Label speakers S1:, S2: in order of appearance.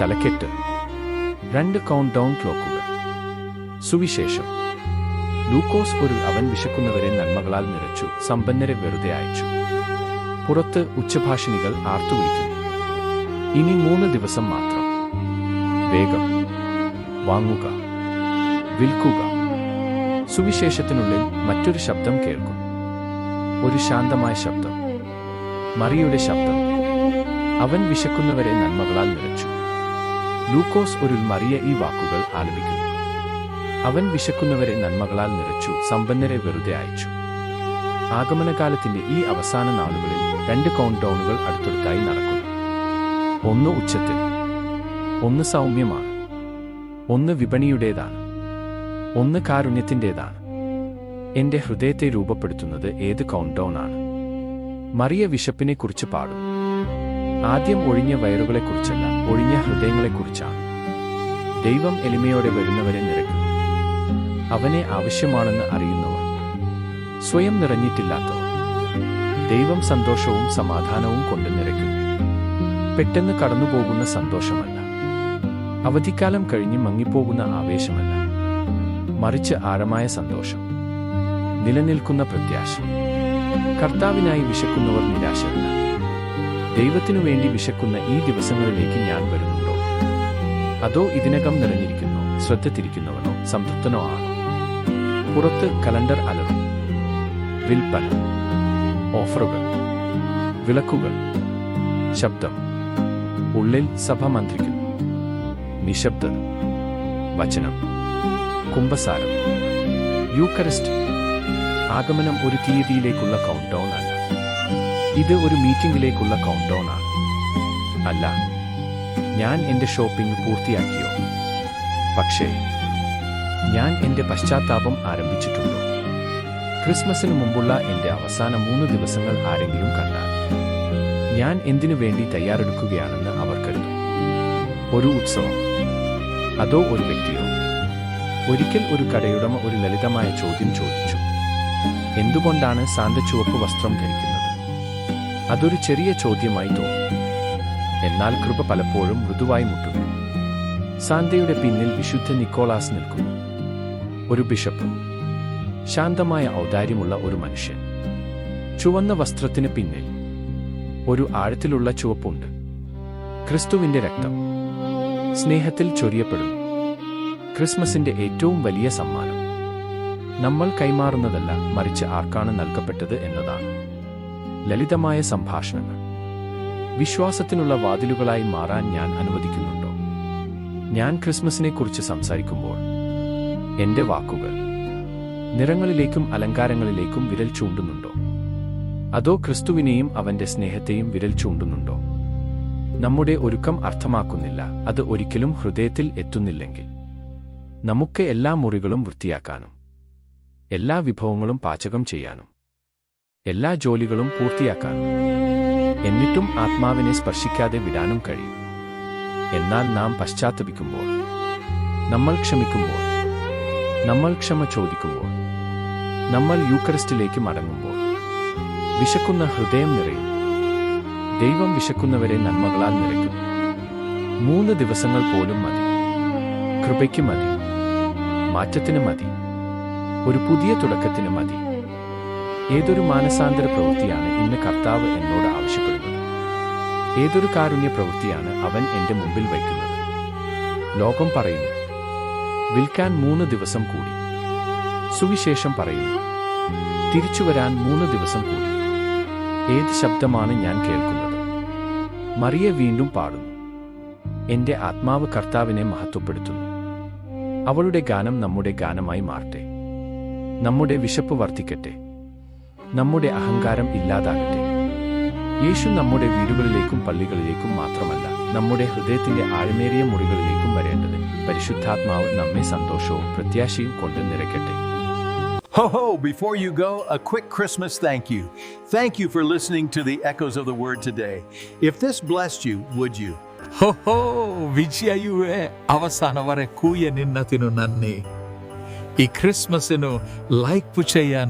S1: തലക്കെട്ട്. രണ്ട് count down ക്ലോക്കുകൾ സുവിശേഷം. ലൂക്കോസ് ഒരു അവൻ വിശക്കുന്നവരെ നന്മകളാൽ നിറച്ചു സമ്പന്നരെ വെറുതെ അയച്ചു. പുറത്ത് ഉച്ചഭാഷിണികൾ ആർത്തുവിളിക്കുന്നു ഇനി മൂന്ന് ദിവസം മാത്രം. വേഗം. വാങ്ങുക. വിൽക്കുക. സുവിശേഷത്തിനുള്ളിൽ മറ്റൊരു ശബ്ദം കേൾക്കും. ഒരു ശാന്തമായ ശബ്ദം. മറിയുടെ ശബ്ദം. അവൻ വിശക്കുന്നവരെ നന്മകളാൽ നിറച്ചു. ലൂക്കോസ് ഒരു മറിയ ഈ വാക്കുകൾ ആലപിക്കുന്നു. അവൻ വിശക്കുന്നവരെ നന്മകളാൽ നിറച്ചു സമ്പന്നരെ വെറുതെ അയച്ചു. ആഗമനകാലത്തിന്റെ ഈ അവസാന നാളുകളിൽ രണ്ട് കൗണ്ട് ഡൗണുകൾ അടുത്തടുത്തായി നടക്കുന്നു. ഒന്ന് ഉച്ചത്തിൽ ഒന്ന് സൗമ്യമാണ് ഒന്ന് വിപണിയുടേതാണ് ഒന്ന് കാരുണ്യത്തിന്റെതാണ് എന്റെ ഹൃദയത്തെ രൂപപ്പെടുത്തുന്നത് ഏത് കൗണ്ട് ഡൗൺ ആണ്? മറിയ വിശപ്പിനെക്കുറിച്ച് പാടും ആദ്യം ഒഴിഞ്ഞ വയറുകളെക്കുറിച്ചല്ല ഒഴിഞ്ഞ ഹൃദയങ്ങളെക്കുറിച്ചാണ്. ദൈവം എളിമയോടെ വരുന്നവരെ നിറയ്ക്കും അവനെ ആവശ്യമാണെന്ന് അറിയുന്നവർ സ്വയം നിറഞ്ഞിട്ടില്ലാത്തവർ ദൈവം സന്തോഷവും സമാധാനവും കൊണ്ട് നിറയ്ക്കും പെട്ടെന്ന് കടന്നുപോകുന്ന സന്തോഷമല്ല. അവധിക്കാലം കഴിഞ്ഞ് മങ്ങിപ്പോകുന്ന ആവേശമല്ല. മറിച്ച് ആഴമായ സന്തോഷം നിലനിൽക്കുന്ന പ്രത്യാശ. കർത്താവിനായി വിശക്കുന്നവർ നിരാശരല്ല. ദൈവത്തിനു വേണ്ടി വിശക്കുന്ന ഈ ദിവസങ്ങളിലേക്ക് ഞാൻ വരുന്നുണ്ടോ? അതോ ഇതിനകം നിറഞ്ഞിരിക്കുന്നു ശ്രദ്ധ തിരിക്കുന്നവനോ സംതൃപ്തനോ ആണോ? പുറത്ത് കലണ്ടർ അലറും. വിൽപ്പന. ഓഫറുകൾ. വിളക്കുകൾ. ശബ്ദം. ഉള്ളിൽ സഭ മന്ത്രിക്കുന്നു. നിശബ്ദത വചനം. കുംഭസാരം. യൂക്കറിസ്റ്റ്. ആഗമനം ഒരു തീയതിയിലേക്കുള്ള കൗണ്ട് ഡൗൺ അല്ല. ഇത് ഒരു മീറ്റിംഗിലേക്കുള്ള കൗണ്ട് ഡൗൺ ആണ്. അല്ല ഞാൻ എന്റെ ഷോപ്പിംഗ് പൂർത്തിയാക്കിയോ? പക്ഷേ ഞാൻ എന്റെ പശ്ചാത്താപം ആരംഭിച്ചിട്ടുണ്ടോ? ക്രിസ്മസിന് മുമ്പുള്ള എന്റെ അവസാന മൂന്ന് ദിവസങ്ങൾ ആരെങ്കിലും കണ്ടാൽ ഞാൻ എന്തിനു വേണ്ടി തയ്യാറെടുക്കുകയാണെന്ന് അവർ കരുതും. ഒരു ഉത്സവം അതോ ഒരു വ്യക്തിയോ? ഒരിക്കൽ ഒരു കടയുടമ ഒരു ലളിതമായ ചോദ്യം ചോദിച്ചു. എന്തുകൊണ്ടാണ് സാന്ത ചുവപ്പ് വസ്ത്രം ധരിക്കുന്നത്? അതൊരു ചെറിയ ചോദ്യമായി തോന്നി. എന്നാൽ കൃപ പലപ്പോഴും മൃദുവായി മുട്ടുന്നു സാന്തയുടെ പിന്നിൽ വിശുദ്ധ നിക്കോളാസ് നിൽക്കുന്നു. ഒരു ബിഷപ്പ്. ശാന്തമായ ഔദാര്യമുള്ള ഒരു മനുഷ്യൻ. ചുവന്ന വസ്ത്രത്തിന് പിന്നിൽ ഒരു ആഴത്തിലുള്ള ചുവപ്പുണ്ട്. ക്രിസ്തുവിന്റെ രക്തം. സ്നേഹത്തിൽ ചൊരിയപ്പെടുന്നു. ക്രിസ്മസിന്റെ ഏറ്റവും വലിയ സമ്മാനം. നമ്മൾ കൈമാറുന്നതല്ല മറിച്ച് ആർക്കാണ് നൽകപ്പെട്ടത് എന്നതാണ്. ലളിതമായ സംഭാഷണങ്ങൾ. വിശ്വാസത്തിനുള്ള വാതിലുകളായി മാറാൻ ഞാൻ അനുവദിക്കുന്നുണ്ടോ? ഞാൻ ക്രിസ്മസിനെക്കുറിച്ച് സംസാരിക്കുമ്പോൾ എന്റെ വാക്കുകൾ നിറങ്ങളിലേക്കും അലങ്കാരങ്ങളിലേക്കും വിരൽ ചൂണ്ടുന്നുണ്ടോ? അതോ ക്രിസ്തുവിനെയും അവന്റെ സ്നേഹത്തെയും വിരൽ ചൂണ്ടുന്നുണ്ടോ? നമ്മുടെ ഒരുക്കം അർത്ഥമാക്കുന്നില്ല അത് ഒരിക്കലും ഹൃദയത്തിൽ എത്തുന്നില്ലെങ്കിൽ. നമുക്ക് എല്ലാ മുറികളും വൃത്തിയാക്കാനും എല്ലാ വിഭവങ്ങളും പാചകം ചെയ്യാനും എല്ലാ ജോലികളും പൂർത്തിയാക്കാനും എന്നിട്ടും ആത്മാവിനെ സ്പർശിക്കാതെ വിടാനും കഴിയും. എന്നാൽ നാം പശ്ചാത്തപിക്കുമ്പോൾ നമ്മൾ ക്ഷമിക്കുമ്പോൾ നമ്മൾ ക്ഷമ ചോദിക്കുമ്പോൾ നമ്മൾ യൂക്കറിസ്റ്റിലേക്ക് മടങ്ങുമ്പോൾ വിശക്കുന്ന ഹൃദയം നിറയും. ദൈവം വിശക്കുന്നവരെ നന്മകളാൽ നിറയ്ക്കും. മൂന്ന് ദിവസങ്ങൾ പോലും മതി. കൃപയ്ക്ക് മതി. മാറ്റത്തിന് മതി. ഒരു പുതിയ തുടക്കത്തിന് മതി. ഏതൊരു മാനസാന്തര പ്രവൃത്തിയാണ് ഇന്ന് കർത്താവ് എന്നോട് ആവശ്യപ്പെടുന്നത്? ഏതൊരു കാരുണ്യ പ്രവൃത്തിയാണ് അവൻ എന്റെ മുമ്പിൽ വയ്ക്കുന്നത്? ലോകം പറയുന്നു വിൽക്കാൻ മൂന്ന് ദിവസം കൂടി. സുവിശേഷം പറയുന്നു തിരിച്ചു വരാൻ മൂന്ന് ദിവസം കൂടി. ഏത് ശബ്ദമാണ് ഞാൻ കേൾക്കുന്നത്? മറിയ വീണ്ടും പാടുന്നു എന്റെ ആത്മാവ് കർത്താവിനെ മഹത്വപ്പെടുത്തുന്നു. അവളുടെ ഗാനം നമ്മുടെ ഗാനമായി മാറട്ടെ നമ്മുടെ വിശപ്പ് വർദ്ധിക്കട്ടെ. നമ്മുടെ അഹങ്കാരം ഇല്ലാതാകട്ടെ യേശു നമ്മുടെ വീടുകളിലേക്കും പള്ളികളിലേക്കും മാത്രമല്ല നമ്മുടെ ഹൃദയത്തിന്റെ ആഴമേറിയ മുറികളിലേക്കും വരേണ്ടത് പരിശുദ്ധാത്മാവ് നമ്മെ സന്തോഷവും പ്രത്യാശയും കൊണ്ട് നിറയ്ക്കട്ടെ
S2: Ho ho, before you go, a quick Christmas thank you. Thank you for listening to the echoes of the word today. If this blessed you, would you?
S3: ಹೋ ವಿಜಯುವೆ ಅವಸಾನವರೆ ಕೂಯ ನಿನ್ನತಿನು ನನ್ನಿ ಈ ಕ್ರಿಸ್ಮಸ್ನು ಲೈಕ್ ಪುಚಯ್ಯನು